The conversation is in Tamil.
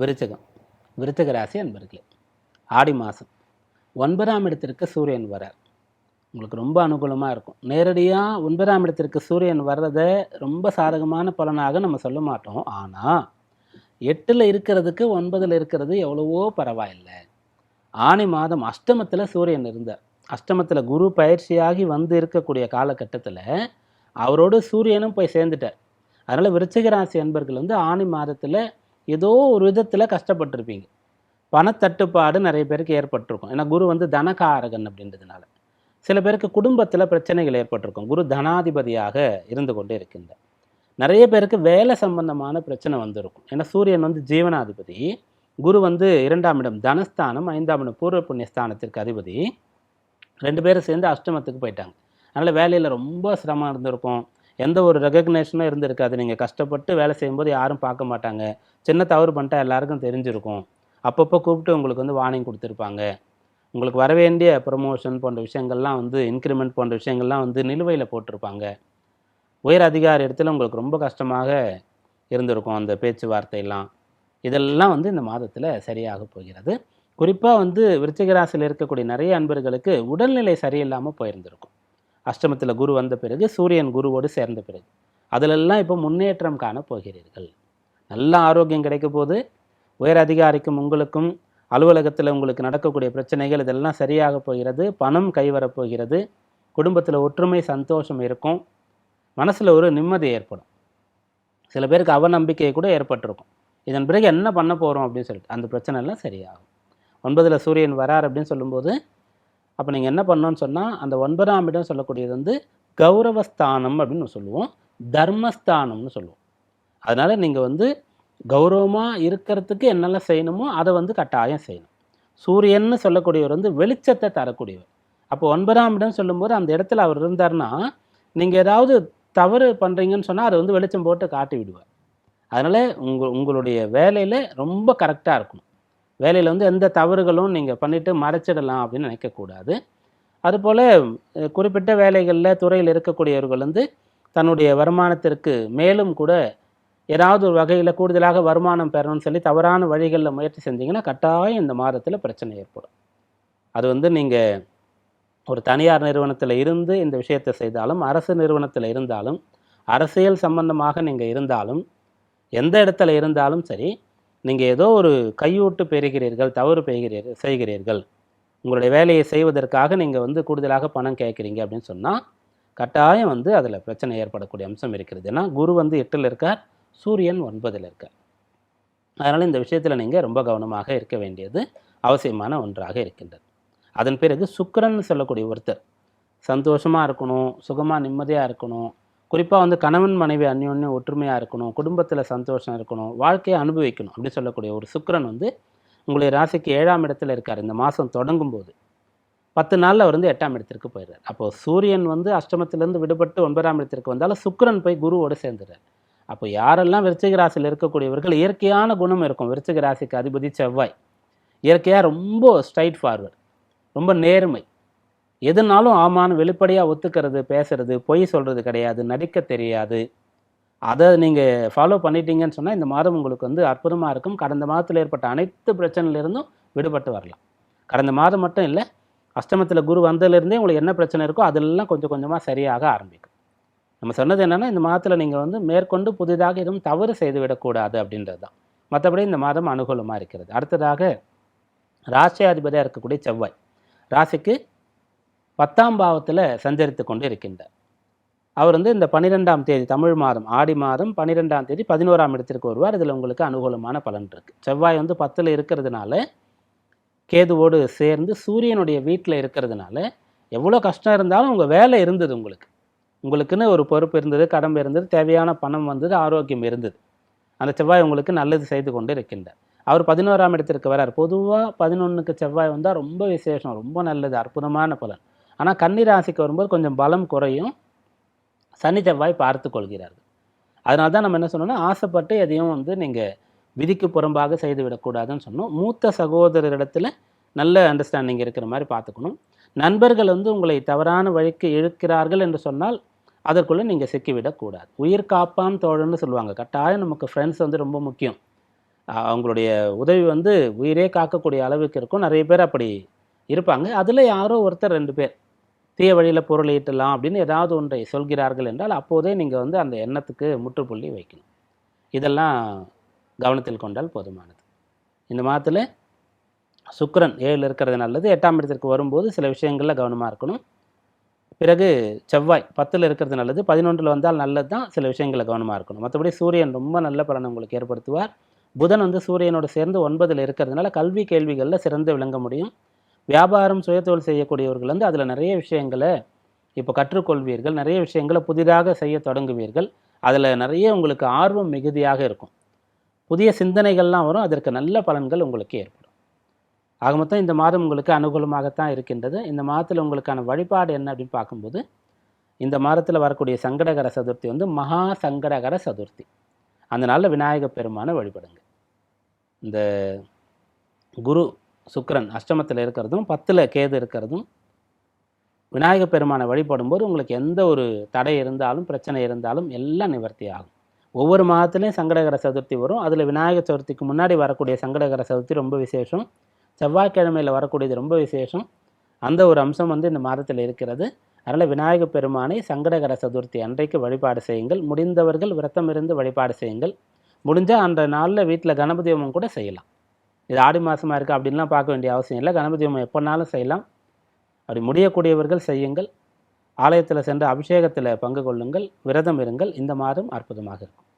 விருச்சகம். விருச்சக ராசி அன்பர்களே ஆடி மாதம் ஒன்பதாம் இடத்திற்கு சூரியன் வரார் உங்களுக்கு ரொம்ப அனுகூலமாக இருக்கும். நேரடியாக ஒன்பதாம் இடத்திற்கு சூரியன் வர்றதை ரொம்ப சாதகமான பலனாக நம்ம சொல்ல மாட்டோம். ஆனால் எட்டில் இருக்கிறதுக்கு ஒன்பதில் இருக்கிறது எவ்வளவோ பரவாயில்லை. ஆணி மாதம் அஷ்டமத்தில் சூரியன் இருந்தார். அஷ்டமத்தில் குரு பயிற்சியாகி வந்து இருக்கக்கூடிய காலகட்டத்தில் அவரோடு சூரியனும் போய் சேர்ந்துட்டார். அதனால் விருச்சிக ராசி அன்பர்கள் வந்து ஆணி மாதத்தில் ஏதோ ஒரு விதத்தில் கஷ்டப்பட்டிருப்பீங்க. பணத்தட்டுப்பாடு நிறைய பேருக்கு ஏற்பட்டிருக்கும். ஏன்னா குரு வந்து தனகாரகன் அப்படின்றதுனால. சில பேருக்கு குடும்பத்தில் பிரச்சனைகள் ஏற்பட்டிருக்கும். குரு தனாதிபதியாக இருந்து கொண்டு இருக்கின்ற நிறைய பேருக்கு வேலை சம்பந்தமான பிரச்சனை வந்திருக்கும். ஏன்னா சூரியன் வந்து ஜீவனாதிபதி. குரு வந்து இரண்டாம் இடம் தனஸ்தானம் ஐந்தாம் இடம் பூர்வ புண்ணிய ஸ்தானத்திற்கு அதிபதி. ரெண்டு பேரும் சேர்ந்து அஷ்டமத்துக்கு போயிட்டாங்க. அதனால் வேலையில் ரொம்ப சிரமம் இருந்திருக்கும். எந்த ஒரு ரெகக்னேஷனும் இருந்திருக்காது. நீங்கள் கஷ்டப்பட்டு வேலை செய்யும்போது யாரும் பார்க்க மாட்டாங்க. சின்ன தவறு பண்ணிட்டா எல்லாருக்கும் தெரிஞ்சிருக்கும். அப்பப்போ கூப்பிட்டு உங்களுக்கு வந்து வார்னிங் கொடுத்துருப்பாங்க. உங்களுக்கு வரவேண்டிய ப்ரொமோஷன் போன்ற விஷயங்கள்லாம் வந்து இன்க்ரிமெண்ட் போன்ற விஷயங்கள்லாம் வந்து நிலுவையில் போட்டிருப்பாங்க. உயர் அதிகாரி இடத்துல உங்களுக்கு ரொம்ப கஷ்டமாக இருந்திருக்கும் அந்த பேச்சுவார்த்தையெல்லாம். இதெல்லாம் வந்து இந்த மாதத்தில் சரியாக போகிறது. குறிப்பாக வந்து விருச்சிகராசியில் இருக்கக்கூடிய நிறைய அன்பர்களுக்கு உடல்நிலை சரியில்லாமல் போயிருந்திருக்கும். அஷ்டமத்தில் குரு வந்த பிறகு சூரியன் குருவோடு சேர்ந்த பிறகு. அதிலெல்லாம் இப்போ முன்னேற்றம் காண போகிறீர்கள். நல்ல ஆரோக்கியம் கிடைக்க போது உயர் அதிகாரிக்கும் உங்களுக்கும் அலுவலகத்தில் உங்களுக்கு நடக்கக்கூடிய பிரச்சனைகள் இதெல்லாம் சரியாக போகிறது. பணம் கைவரப்போகிறது குடும்பத்தில் ஒற்றுமை சந்தோஷம் இருக்கும். மனசில் ஒரு நிம்மதி ஏற்படும். சில பேருக்கு அவநம்பிக்கை கூட ஏற்பட்டிருக்கும். இதன் பிறகு என்ன பண்ண போகிறோம் அப்படின்னு சொல்லிட்டு அந்த பிரச்சனைலாம் சரியாகும். ஒன்பதில் சூரியன் வரார் அப்படின்னு சொல்லும்போது அப்போ நீங்கள் என்ன பண்ணணும்னு சொன்னால் அந்த ஒன்பதாம் இடம் சொல்லக்கூடியது வந்து கௌரவஸ்தானம் அப்படின்னு சொல்லுவோம். தர்மஸ்தானம்னு சொல்லுவோம். அதனால் நீங்கள் வந்து கௌரவமாக இருக்கிறதுக்கு என்னெல்லாம் செய்யணுமோ அதை வந்து கட்டாயம் செய்யணும். சூரியன்னு சொல்லக்கூடியவர் வந்து வெளிச்சத்தை தரக்கூடியவர். அப்போ ஒன்பதாம் இடம் சொல்லும்போது அந்த இடத்துல அவர் இருந்தார்னா நீங்கள் ஏதாவது தவறு பண்ணுறீங்கன்னு சொன்னால் அதை வந்து வெளிச்சம் போட்டு காட்டி விடுவார் அதனால் உங்கள் உங்களுடைய வேலையில் ரொம்ப கரெக்டாக இருக்கணும். வேலையில் வந்து எந்த தவறுகளும் நீங்கள் பண்ணிவிட்டு மறைச்சிடலாம் அப்படின்னு நினைக்கக்கூடாது. அதுபோல் குறிப்பிட்ட வேலைகளில் துறையில் இருக்கக்கூடியவர்கள் வந்து தன்னுடைய வருமானத்திற்கு மேலும் கூட ஏதாவது ஒரு வகையில் கூடுதலாக வருமானம் பெறணும்னு சொல்லி தவறான வழிகளில் முயற்சி செஞ்சீங்கன்னா கட்டாயம் இந்த மாதத்தில் பிரச்சனை ஏற்படும். அது வந்து நீங்கள் ஒரு தனியார் நிறுவனத்தில் இருந்து இந்த விஷயத்தை செய்தாலும் அரசு நிறுவனத்தில் இருந்தாலும் அரசியல் சம்பந்தமாக நீங்கள் இருந்தாலும் எந்த இடத்துல இருந்தாலும் சரி நீங்கள் ஏதோ ஒரு கையூட்டு பெறுகிறீர்கள் தவறு பெறுகிறீர்கள் செய்கிறீர்கள். உங்களுடைய வேலையை செய்வதற்காக நீங்கள் வந்து கூடுதலாக பணம் கேட்குறீங்க அப்படின்னு சொன்னால் கட்டாயம் வந்து அதில் பிரச்சனை ஏற்படக்கூடிய அம்சம் இருக்கிறது. ஏன்னா குரு வந்து எட்டில் இருக்கார் சூரியன் ஒன்பதில் இருக்கார். அதனால் இந்த விஷயத்தில் நீங்கள் ரொம்ப கவனமாக இருக்க வேண்டியது அவசியமான ஒன்றாக இருக்கின்றது. அதன் பிறகு சுக்கரன் சொல்லக்கூடிய ஒருத்தர் சந்தோஷமாக இருக்கணும் சுகமாக நிம்மதியாக இருக்கணும் குறிப்பாக வந்து கணவன் மனைவி அந்யோன்யம் ஒற்றுமையாக இருக்கணும் குடும்பத்தில் சந்தோஷம் இருக்கணும் வாழ்க்கையை அனுபவிக்கணும் அப்படின்னு சொல்லக்கூடிய ஒரு சுக்கரன் வந்து உங்களுடைய ராசிக்கு ஏழாம் இடத்துல இருக்கார். இந்த மாதம் தொடங்கும் போது பத்து நாளில் அவர் வந்து எட்டாம் இடத்திற்கு போயிடுறார். அப்போது சூரியன் வந்து அஷ்டமத்திலேருந்து விடுபட்டு ஒன்பதாம் இடத்திற்கு வந்தாலும் சுக்கரன் போய் குருவோடு சேர்ந்துடுறார். அப்போ யாரெல்லாம் விருச்சிக ராசியில் இருக்கக்கூடியவர்கள் இயற்கையான குணம் இருக்கும். விருச்சிக ராசிக்கு அதிபதி செவ்வாய். இயற்கையாக ரொம்ப ஸ்ட்ரைட் ஃபார்வர்ட் ரொம்ப நேர்மை. எதுனாலும் ஆமான்னு வெளிப்படையாக ஒத்துக்கிறது பேசுறது பொய் சொல்கிறது கிடையாது நடிக்க தெரியாது. அதை நீங்கள் ஃபாலோ பண்ணிட்டீங்கன்னு சொன்னால் இந்த மாதம் உங்களுக்கு வந்து அற்புதமாக இருக்கும். கடந்த மாதத்தில் ஏற்பட்ட அனைத்து பிரச்சனையிலிருந்தும் விடுபட்டு வரலாம். கடந்த மாதம் மட்டும் இல்லை அஷ்டமத்தில் குரு வந்ததுலேருந்தே உங்களுக்கு என்ன பிரச்சனை இருக்கோ அதெல்லாம் கொஞ்சம் கொஞ்சமாக சரியாக ஆரம்பிக்கும். நம்ம சொன்னது என்னென்னா இந்த மாதத்தில் நீங்கள் வந்து மேற்கொண்டு புதிதாக எதுவும் தவறு செய்து விடக்கூடாது அப்படின்றது தான். மற்றபடி இந்த மாதம் அனுகூலமாக இருக்கிறது. அடுத்ததாக ராசியாதிபதியாக இருக்கக்கூடிய செவ்வாய். ராசிக்கு பத்தாம் பாவத்தில் சஞ்சரித்து கொண்டு இருக்கின்றார். அவர் வந்து இந்த பன்னிரெண்டாம் தேதி தமிழ் மாதம் ஆடி மாதம் பன்னிரெண்டாம் தேதி பதினோராம் இடத்திற்கு வருவார். இதில் உங்களுக்கு அனுகூலமான பலன் இருக்குது செவ்வாய் வந்து பத்தில் இருக்கிறதுனால கேதுவோடு சேர்ந்து சூரியனுடைய வீட்டில் இருக்கிறதுனால எவ்வளோ கஷ்டம் இருந்தாலும் உங்கள் வேலை இருந்தது உங்களுக்கு. உங்களுக்குன்னு ஒரு பொறுப்பு இருந்தது கடமை இருந்தது தேவையான பணம் வந்தது ஆரோக்கியம் இருந்தது. அந்த செவ்வாய் உங்களுக்கு நல்லது செய்து கொண்டு இருக்கின்றார். அவர் பதினோராம் இடத்திற்கு வரார். பொதுவாக பதினொன்றுக்கு செவ்வாய் வந்தால் ரொம்ப விசேஷம் ரொம்ப நல்லது அற்புதமான பலன். ஆனால் கன்னி ராசிக்கு வரும்போது கொஞ்சம் பலம் குறையும். சனி செவ்வாய் பார்த்து கொள்கிறார்கள். அதனால தான் நம்ம என்ன சொன்னோம்னா ஆசைப்பட்டு எதையும் வந்து நீங்கள் விதிக்கு புறம்பாக செய்து விடக்கூடாதுன்னு சொன்னோம். மூத்த சகோதரரிடத்தில் நல்ல அண்டர்ஸ்டாண்டிங் இருக்கிற மாதிரி பார்த்துக்கணும். நண்பர்கள் வந்து உங்களை தவறான வழிக்கு இழுக்கிறார்கள் என்று சொன்னால் அதற்குள்ளே நீங்கள் சிக்கிவிடக்கூடாது உயிர் காப்பான் தோழன்னு சொல்லுவாங்க. கட்டாயம் நமக்கு ஃப்ரெண்ட்ஸ் வந்து ரொம்ப முக்கியம். அவங்களுடைய உதவி வந்து உயிரே காக்கக்கூடிய அளவுக்கு இருக்கும். நிறைய பேர் அப்படி இருப்பாங்க. அதில் யாரோ ஒருத்தர் ரெண்டு பேர். தீய வழியில் பொருள் ஈட்டலாம் அப்படின்னு ஏதாவது ஒன்றை சொல்கிறார்கள் என்றால் அப்போதே நீங்கள் வந்து அந்த எண்ணத்துக்கு முற்றுப்புள்ளி வைக்கணும். இதெல்லாம் கவனத்தில் கொண்டால் போதுமானது. இந்த மாதத்தில் சுக்கரன் ஏழில் இருக்கிறது நல்லது. எட்டாம் இடத்திற்கு வரும்போது சில விஷயங்களில் கவனமாக இருக்கணும். பிறகு செவ்வாய் பத்தில் இருக்கிறது நல்லது. பதினொன்றில் வந்தால் நல்லது தான். சில விஷயங்களில் கவனமாக இருக்கணும். மற்றபடி சூரியன் ரொம்ப நல்ல பலனை உங்களுக்கு ஏற்படுத்துவார். புதன் வந்து சூரியனோடு சேர்ந்து ஒன்பதில் இருக்கிறதுனால கல்வி கேள்விகளில் சிறந்து விளங்க முடியும். வியாபாரம் சுயத்தொழில் செய்யக்கூடியவர்கள் வந்து அதில் நிறைய விஷயங்களை இப்போ கற்றுக்கொள்வீர்கள். நிறைய விஷயங்களை புதிதாக செய்ய தொடங்குவீர்கள். அதில் நிறைய உங்களுக்கு ஆர்வம் மிகுதியாக இருக்கும். புதிய சிந்தனைகள்லாம் வரும். அதற்கு நல்ல பலன்கள் உங்களுக்கு ஏற்படும். ஆக மொத்தம் இந்த மாதம் உங்களுக்கு அனுகூலமாகத்தான் இருக்கின்றது. இந்த மாதத்தில் உங்களுக்கான வழிபாடு என்ன அப்படின்னு பார்க்கும்போது இந்த மாதத்தில் வரக்கூடிய சங்கடகர சதுர்த்தி வந்து மகா சங்கடகர சதுர்த்தி. அந்த நாளில் விநாயக பெருமானை வழிபடுங்க. இந்த குரு சுக்கரன் அஷ்டமத்தில் இருக்கிறதும் பத்தில் கேது இருக்கிறதும் விநாயக பெருமானை வழிபடும்போது உங்களுக்கு எந்த ஒரு தடை இருந்தாலும் பிரச்சனை இருந்தாலும் எல்லாம் நிவர்த்தி ஆகும். ஒவ்வொரு மாதத்துலேயும் சங்கடகர சதுர்த்தி வரும். அதில் விநாயகர் சதுர்த்திக்கு முன்னாடி வரக்கூடிய சங்கடகர சதுர்த்தி ரொம்ப விசேஷம். செவ்வாய்க்கிழமையில் வரக்கூடியது ரொம்ப விசேஷம். அந்த ஒரு அம்சம் வந்து இந்த மாதத்தில் இருக்கிறது. அதனால் விநாயக பெருமானை சங்கடகர சதுர்த்தி அன்றைக்கு வழிபாடு செய்யுங்கள். முடிந்தவர்கள் விரத்தம் இருந்து வழிபாடு செய்யுங்கள். முடிஞ்சால் அந்த நாளில் வீட்டில் கணபதி ஹோமம் கூட செய்யலாம். இது ஆடி மாதமாக இருக்குது அப்படின்லாம் பார்க்க வேண்டிய அவசியம் இல்லை. கணபதி ஹோமம் எப்போனாலும் செய்யலாம். அப்படி முடியக்கூடியவர்கள் செய்யுங்கள். ஆலயத்தில் சென்று அபிஷேகத்தில் பங்கு கொள்ளுங்கள். விரதம் இருங்கள். இந்த மாதம் அற்புதமாக இருக்கும்.